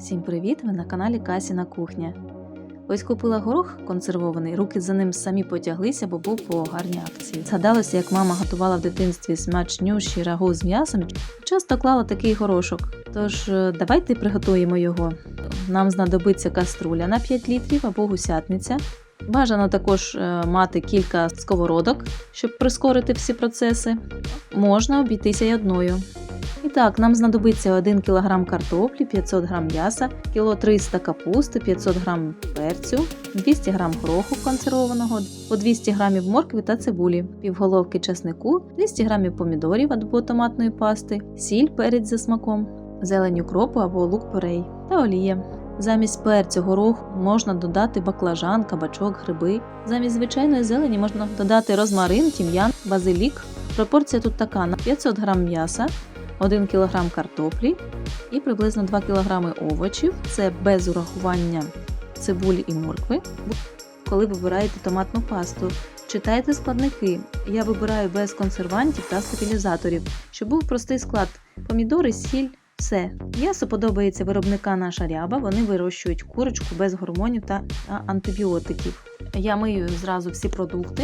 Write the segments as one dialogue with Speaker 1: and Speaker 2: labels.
Speaker 1: Всім привіт! Ви на каналі Касіна Кухня. Ось купила горох консервований, руки за ним самі потяглися, бо був по гарній акції. Згадалося, як мама готувала в дитинстві смачнющі рагу з м'ясом, часто клала такий горошок. Тож е, давайте приготуємо його. Нам знадобиться каструля на 5 літрів або гусятниця. Бажано також е, мати кілька сковородок, щоб прискорити всі процеси. Можна обійтися й одною. І так, нам знадобиться 1 кг картоплі, 500 г м'яса, кіло 300 капусти, 500 г перцю, 200 г гороху консервованого, по 200 г моркви та цибулі, півголовки чеснику, 200 г помідорів або томатної пасти, сіль, перець за смаком, зелень укропу або лук порей та олія. Замість перцю горох можна додати баклажан, кабачок, гриби. Замість звичайної зелені можна додати розмарин, тім'ян, базилік. Пропорція тут така: на 500 г м'яса, 1 кг картоплі і приблизно 2 кг овочів. Це без урахування цибулі і моркви. Коли вибираєте томатну пасту, читайте складники. Я вибираю без консервантів та стабілізаторів, щоб був простий склад: помідори, сіль. Все, м'ясо подобається виробника наша ряба. Вони вирощують курочку без гормонів та антибіотиків. Я мию зразу всі продукти.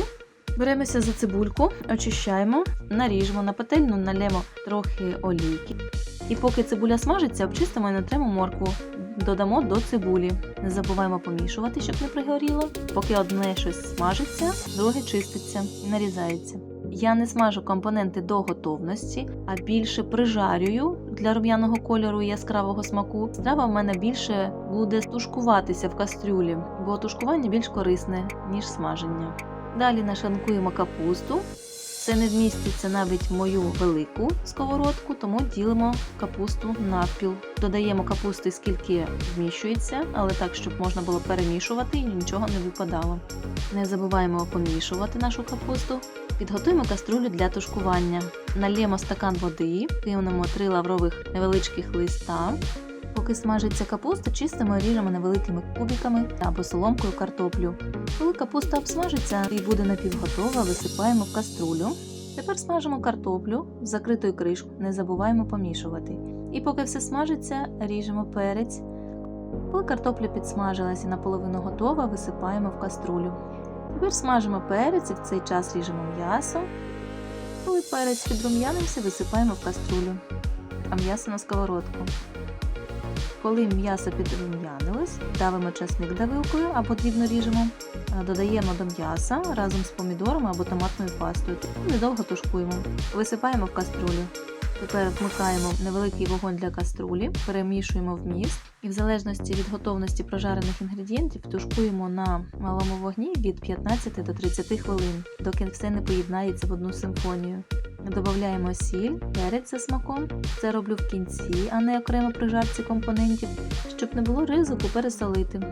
Speaker 1: Беремося за цибульку, очищаємо, наріжемо на пательну, налємо трохи олійки. І поки цибуля смажиться, обчистимо і натремо моркву. Додамо до цибулі. Не забуваємо помішувати, щоб не пригоріло. Поки одне щось смажиться, друге чиститься і нарізається. Я не смажу компоненти до готовності, а більше прижарюю для рум'яного кольору і яскравого смаку. Страва в мене більше буде тушкуватися в кастрюлі, бо тушкування більш корисне, ніж смаження. Далі нашанкуємо капусту. Це не вміститься навіть мою велику сковородку, тому ділимо капусту навпіл. Додаємо капусти скільки вміщується, але так, щоб можна було перемішувати і нічого не випадало. Не забуваємо помішувати нашу капусту. Підготуємо каструлю для тушкування. Налємо стакан води, кинемо 3 лаврових невеличких листа. Поки смажиться капуста, чистимо і ріжемо невеликими кубиками або соломкою картоплю. Коли капуста обсмажиться і буде напівготова, висипаємо в каструлю. Тепер смажимо картоплю з закритою кришкою, не забуваємо помішувати. І поки все смажиться, ріжемо перець. Коли картопля підсмажилась і наполовину готова, висипаємо в каструлю. Тепер смажимо перець і в цей час ріжемо м'ясо. Коли перець підрум'янився, висипаємо в каструлю, а м'ясо на сковородку. Коли м'ясо підрум'янилось, давимо часник давилкою або дрібно ріжемо, додаємо до м'яса разом з помідорами або томатною пастою і недовго тушкуємо. Висипаємо в каструлю. Тепер вмикаємо невеликий вогонь для каструлі, перемішуємо вміст і в залежності від готовності прожарених інгредієнтів тушкуємо на малому вогні від 15 до 30 хвилин, доки все не поєднається в одну симфонію. Додаємо сіль, перець за смаком. Це роблю в кінці, а не окремо при жарці компонентів, щоб не було ризику пересолити.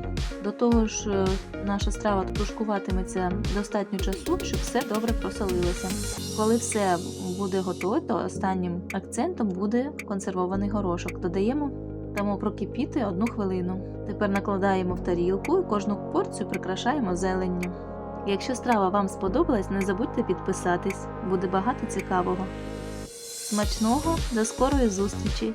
Speaker 1: До того ж, е, наша страва тушкуватиметься достатньо часу, щоб все добре просолилося. Коли все буде готове, то останнім акцентом буде консервований горошок. Додаємо Дамо прокипіти одну хвилину. Тепер накладаємо в тарілку і кожну порцію прикрашаємо зеленню. Якщо страва вам сподобалась, не забудьте підписатись, буде багато цікавого. Смачного, до скорої зустрічі!